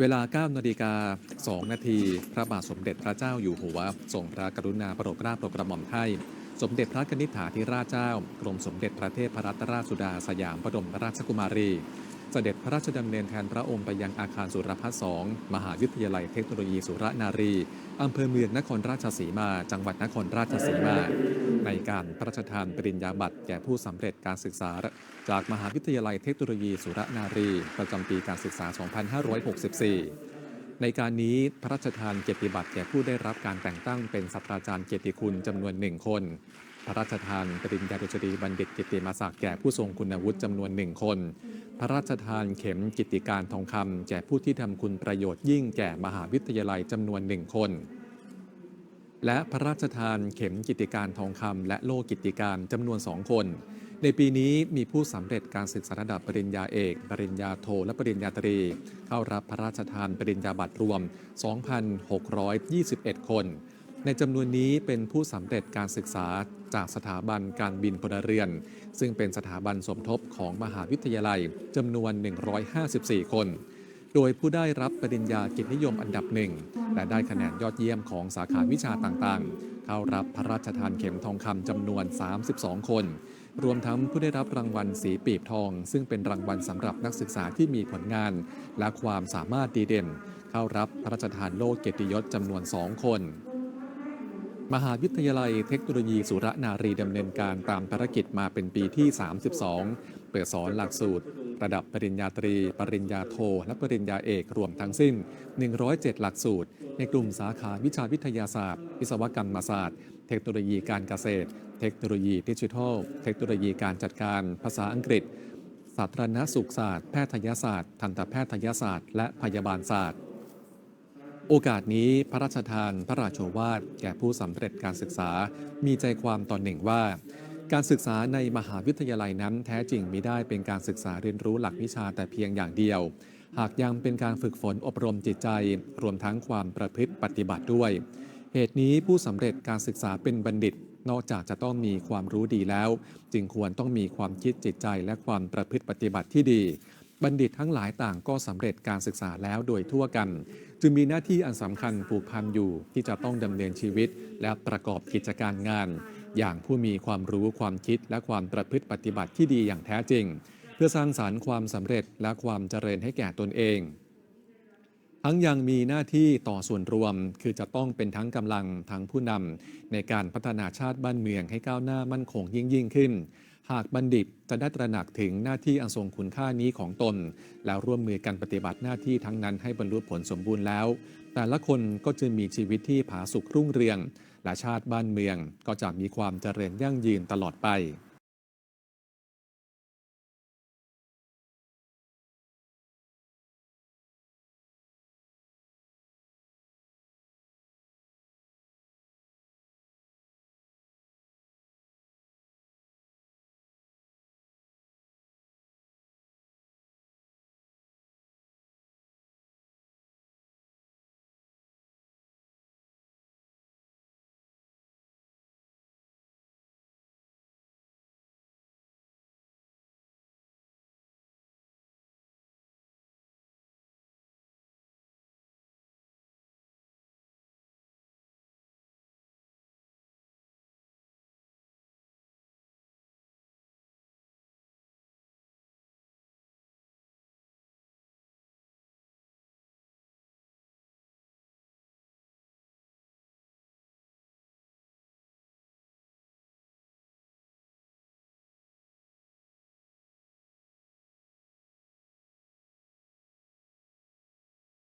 เวลา9นาฬิกา2นาที พระบาทสมเด็จพระเจ้าอยู่หัวทรงพระกรุณาโปรดเกล้าโปรดกระหม่อมให้สมเด็จพระนิษฐาธิราชเจ้ากรมสมเด็จพระเทพรัตนราชสุดาสยามบรมราชกุมารี เสด็จพระราชดำเนินแทนพระองค์ไปยังอาคารสุรพัฒน์สองมหาวิทยาลัยเทคโนโลยีสุรนารีอำเภอเมืองนครราชสีมา จังหวัดนครราชสีมา ในการพระราชทานปริญญาบัตรแก่ผู้สำเร็จการศึกษา จากมหาวิทยาลัยเทคโนโลยีสุรนารี ประจำปีการศึกษา 2564 ในการนี้พระราชทานเกียรติบัตรแก่ผู้ได้รับการแต่งตั้งเป็นศาสตราจารย์เกียรติคุณจำนวนหนึ่งคน พระราชทานปริญญาดุษฎีบัณฑิตกิตติมาศักดิ์แก่ผู้ทรงคุณวุฒิจำนวนหนึ่งคน พระราชทานเข็มกิตติการทองคำแก่ผู้ที่ทำคุณประโยชน์ยิ่งแก่มหาวิทยาลัยจำนวนหนึ่งคน และพระราชทานเข็มกิติการทองคำและโล่กิตติการจำนวนสองคน ในปีนี้มีผู้สำเร็จการศึกษาระดับปริญญาเอก ปริญญาโท และปริญญาตรี เข้ารับพระราชทานปริญญาบัตรรวม 2,621 คน ในจำนวนนี้เป็นผู้สำเร็จการศึกษาจากสถาบันการบินพลเรือน ซึ่งเป็นสถาบันสมทบของมหาวิทยาลัยจำนวน 154 คน โดยผู้ได้รับปริญญากิจนิยมอันดับหนึ่งและได้คะแนนยอดเยี่ยมของสาขาวิชาต่างๆ เข้ารับพระราชทานเข็มทองคำจำนวน 32 คน รวมทั้งผู้ได้รับรางวัลสีปีบทอง ซึ่งเป็นรางวัลสำหรับนักศึกษาที่มีผลงาน และความสามารถดีเด่น เข้ารับพระราชทานโล่เกียรติยศจำนวน 2 คน มหาวิทยาลัยเทคโนโลยีสุรนารีดำเนินการตามภารกิจมาเป็นปีที่ 32 เปิดสอนหลักสูตร ระดับปริญญาตรี ปริญญาโท และปริญญาเอกรวมทั้งสิ้น 107 หลักสูตร ในกลุ่มสาขาวิชาวิทยาศาสตร์ วิศวกรรมศาสตร์ เทคโนโลยีการเกษตร เทคโนโลยีดิจิทัล เทคโนโลยีการจัดการ ภาษาอังกฤษ สาธารณสุขศาสตร์ แพทยศาสตร์ ทันตแพทยศาสตร์ และพยาบาลศาสตร์ โอกาสนี้พระราชทานพระราโชวาทแก่ผู้สำเร็จการศึกษา มีใจความตอนหนึ่งว่า การศึกษาในมหาวิทยาลัยนั้นแท้จริงมิได้เป็นการศึกษาเรียนรู้หลักวิชาแต่เพียงอย่างเดียว หากยังเป็นการฝึกฝนอบรมจิตใจ รวมทั้งความประพฤติปฏิบัติด้วย เหตุนี้ผู้สำเร็จการศึกษาเป็นบัณฑิต นอกจากจะต้องมีความรู้ดีแล้ว จึงควรต้องมีความคิดจิตใจและความประพฤติปฏิบัติที่ดี บัณฑิตทั้งหลายต่างก็สำเร็จการศึกษาแล้วโดยทั่วกัน จึงมีหน้าที่อันสำคัญผูกพันอยู่ที่จะต้องดำเนินชีวิต และประกอบกิจการงาน อย่างผู้มีความรู้ความคิดและความประพฤติปฏิบัติที่ดีอย่างแท้จริง เพื่อสร้างสารรค์ความสำเร็จและความเจริญให้แก่ตนเองทั้งยังมีหน้าที่ต่อส่วนรวม คือจะต้องเป็นทั้งกำลังทั้งผู้นำในการพัฒนาชาติบ้านเมืองให้ก้าวหน้ามั่นคงยิ่งยิ่งขึ้น หากบัณฑิตจะได้ตระหนักถึงหน้าที่อันทรงคุณค่านี้ของตน แล้วร่วมมือกันปฏิบัติหน้าที่ทั้งนั้นให้บรรลุผลสมบูรณ์แล้ว แต่ละคนก็จะมีชีวิตที่ผาสุกรุ่งเรือง และชาติบ้านเมืองก็จะมีความเจริญยั่งยืนตลอดไป